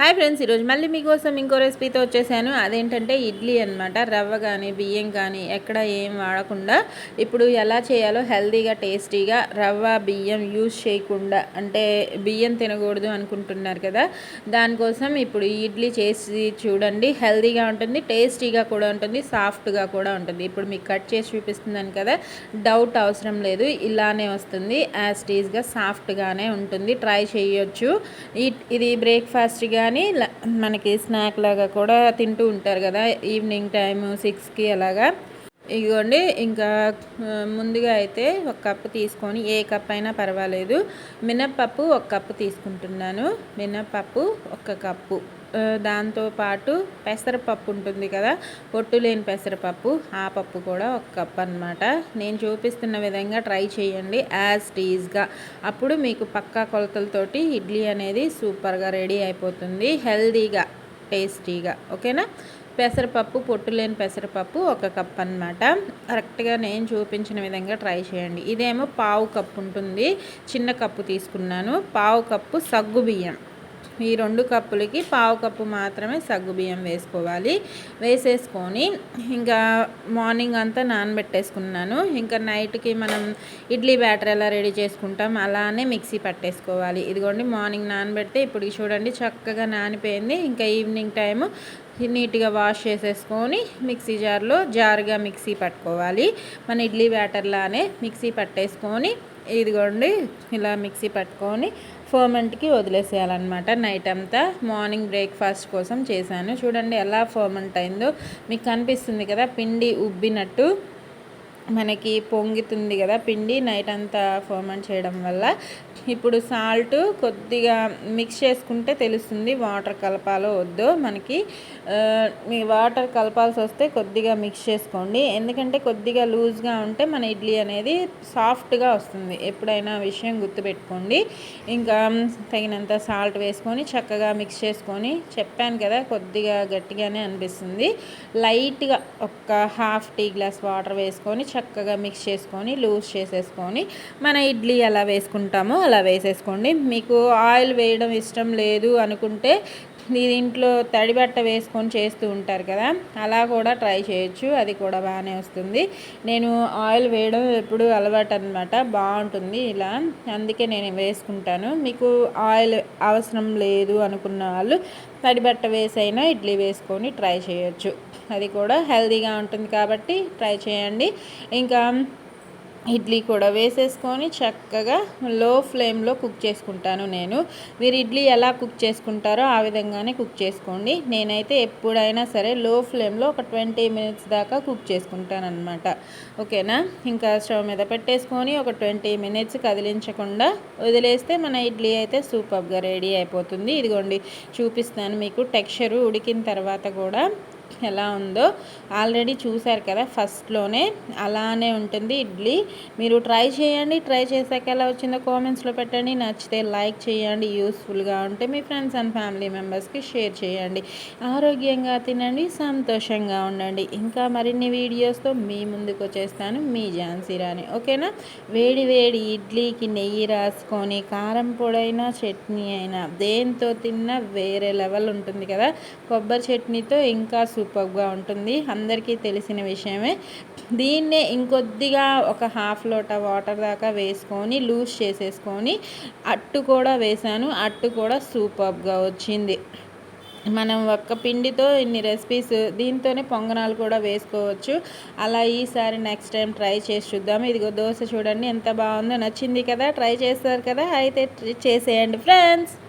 Hi friends ఈరోజు మళ్ళీ మీకోసం ఇంకో రెసిపీతో వచ్చేసాను. అదేంటంటే ఇడ్లీ అనమాట రవ్వ కానీ బియ్యం కానీ ఎక్కడ ఏం వాడకుండా ఇప్పుడు ఎలా చేయాలో హెల్తీగా టేస్టీగా రవ్వ బియ్యం యూజ్ చేయకుండా అంటే బియ్యం తినకూడదు అనుకుంటున్నారు కదా దానికోసం ఇప్పుడు ఇడ్లీ చేసి చూడండి. హెల్తీగా ఉంటుంది టేస్టీగా కూడా ఉంటుంది సాఫ్ట్గా కూడా ఉంటుంది. ఇప్పుడు మీకు కట్ చేసి చూపిస్తున్నాను కదా డౌట్ అవసరం లేదు ఇలానే వస్తుంది. యాజ్ టీజ్గా సాఫ్ట్గానే ఉంటుంది. ట్రై చేయొచ్చు. ఇది బ్రేక్ఫాస్ట్గా కానీ మనకి స్నాక్ లాగా కూడా తింటూ ఉంటారు కదా ఈవినింగ్ టైము సిక్స్కి అలాగా. ఇదిగోండి ఇంకా ముందుగా అయితే ఒక కప్పు తీసుకొని ఏ కప్ అయినా పర్వాలేదు. మినప్పప్పు ఒక కప్పు తీసుకుంటున్నాను. మినప్పప్పు ఒక కప్పు. దాంతోపాటు పెసరపప్పు ఉంటుంది కదా పొట్టు లేని పెసరపప్పు ఆ పప్పు కూడా ఒక కప్ అనమాట నేను చూపిస్తున్న విధంగా ట్రై చేయండి యాజ్ టీజ్గా అప్పుడు మీకు పక్కా కొలతలతోటి ఇడ్లీ అనేది సూపర్గా రెడీ అయిపోతుంది హెల్దీగా టేస్టీగా. ఓకేనా? పెసరపప్పు పొట్టు లేని పెసరపప్పు ఒక కప్ అనమాట కరెక్ట్గా నేను చూపించిన విధంగా ట్రై చేయండి. ఇదేమో పావు కప్పు ఉంటుంది. చిన్న కప్పు తీసుకున్నాను. పావు కప్పు సగ్గు బియ్యం. ఈ రెండు కప్పులకి పావు కప్పు మాత్రమే సగ్గు బియ్యం వేసుకోవాలి. వేసేసుకొని ఇంకా మార్నింగ్ అంతా నానబెట్టేసుకున్నాను. ఇంకా నైట్కి మనం ఇడ్లీ బ్యాటర్ ఎలా రెడీ చేసుకుంటాం అలానే మిక్సీ పట్టేసుకోవాలి. ఇదిగోండి మార్నింగ్ నానబెడితే ఇప్పుడు చూడండి చక్కగా నానిపోయింది. ఇంకా ఈవినింగ్ టైము నీట్గా వాష్ చేసేసుకొని మిక్సీ జార్లో జారుగా మిక్సీ పట్టుకోవాలి. మన ఇడ్లీ బ్యాటర్లానే మిక్సీ పట్టేసుకొని ఇదిగోండి ఇలా మిక్సీ పట్టుకొని ఫర్మెంట్కి వదిలేసేయాలన్నమాట. నైట్ అంతా మార్నింగ్ బ్రేక్ఫాస్ట్ కోసం చేశాను. చూడండి ఎలా ఫర్మెంట్ అయిందో మీకు కనిపిస్తుంది కదా పిండి ఉబ్బినట్టు. మనకి పొంగుతుంది కదా పిండి నైట్ అంతా ఫర్మెంట్ చేయడం వల్ల. ఇప్పుడు సాల్ట్ కొద్దిగా మిక్స్ చేసుకుంటే తెలుస్తుంది వాటర్ కలపాలో వద్దో మనకి. మీ వాటర్ కలపాల్సి వస్తే కొద్దిగా మిక్స్ చేసుకోండి. ఎందుకంటే కొద్దిగా లూజ్గా ఉంటే మన ఇడ్లీ అనేది సాఫ్ట్గా వస్తుంది. ఎప్పుడైనా విషయం గుర్తుపెట్టుకోండి. ఇంకా తగినంత సాల్ట్ వేసుకొని చక్కగా మిక్స్ చేసుకొని చెప్పాను కదా కొద్దిగా గట్టిగానే అనిపిస్తుంది. లైట్గా ఒక హాఫ్ టీ గ్లాస్ వాటర్ వేసుకొని చక్కగా మిక్స్ చేసుకొని లూజ్ చేసేసుకొని మన ఇడ్లీ ఎలా వేసుకుంటామో అలా వేసేసుకోండి. మీకు ఆయిల్ వేయడం ఇష్టం లేదు అనుకుంటే దీంట్లో తడిబట్ట వేసుకొని చేస్తూ ఉంటారు కదా అలా కూడా ట్రై చేయొచ్చు అది కూడా బాగానే వస్తుంది. నేను ఆయిల్ వేయడం ఎప్పుడు అలవాటు అనమాట బాగుంటుంది ఇలా అందుకే నేను వేసుకుంటాను. మీకు ఆయిల్ అవసరం లేదు అనుకున్న వాళ్ళు తడిబట్ట వేసైనా ఇడ్లీ వేసుకొని ట్రై చేయొచ్చు. అది కూడా హెల్తీగా ఉంటుంది కాబట్టి ట్రై చేయండి. ఇంకా ఇడ్లీ కూడా వేసేసుకొని చక్కగా లో ఫ్లేమ్లో కుక్ చేసుకుంటాను నేను. మీరు ఇడ్లీ ఎలా కుక్ చేసుకుంటారో ఆ విధంగానే కుక్ చేసుకోండి. నేనైతే ఎప్పుడైనా సరే లో ఫ్లేమ్లో ఒక ట్వంటీ మినిట్స్ దాకా కుక్ చేసుకుంటాను అనమాట ఓకేనా? ఇంకా స్టవ్ మీద పెట్టేసుకొని ఒక ట్వంటీ మినిట్స్ కదిలించకుండా వదిలేస్తే మన ఇడ్లీ అయితే సూపర్గా రెడీ అయిపోతుంది. ఇదిగోండి చూపిస్తాను మీకు. టెక్స్చరు ఉడికిన తర్వాత కూడా ఎలా ఉందో ఆల్రెడీ చూశారు కదా ఫస్ట్లోనే అలానే ఉంటుంది ఇడ్లీ. మీరు ట్రై చేయండి ట్రై చేశాక ఎలా వచ్చిందో కామెంట్స్లో పెట్టండి. నచ్చితే లైక్ చేయండి యూస్ఫుల్గా ఉంటే మీ ఫ్రెండ్స్ అండ్ ఫ్యామిలీ మెంబర్స్కి షేర్ చేయండి. ఆరోగ్యంగా తినండి సంతోషంగా ఉండండి. ఇంకా మరిన్ని వీడియోస్తో మీ ముందుకు వచ్చేస్తాను మీ ఝాన్సీ రాణి. ఓకేనా? వేడి వేడి ఇడ్లీకి నెయ్యి రాసుకొని కారం పొడైనా చట్నీ అయినా దేంతో తిన్నా వేరే లెవెల్ ఉంటుంది కదా. కొబ్బరి చట్నీతో ఇంకా సూపర్గా ఉంటుంది. అందరికీ తెలిసిన విషయమే. దీన్నే ఇంకొద్దిగా ఒక హాఫ్ లోట వాటర్ దాకా వేసుకొని లూజ్ చేసేసుకొని అట్టు కూడా వేసాను. అట్టు కూడా సూపర్గా వచ్చింది. మనం ఒక్క పిండితో ఇన్ని రెసిపీస్ దీంతోనే పొంగనాలు కూడా వేసుకోవచ్చు. అలా ఈసారి నెక్స్ట్ టైం ట్రై చేసి చూద్దాం ఇదిగో దోశ చూడండి ఎంత బాగుందో. నచ్చింది కదా? ట్రై చేస్తారు కదా? అయితే చేసేయండి ఫ్రెండ్స్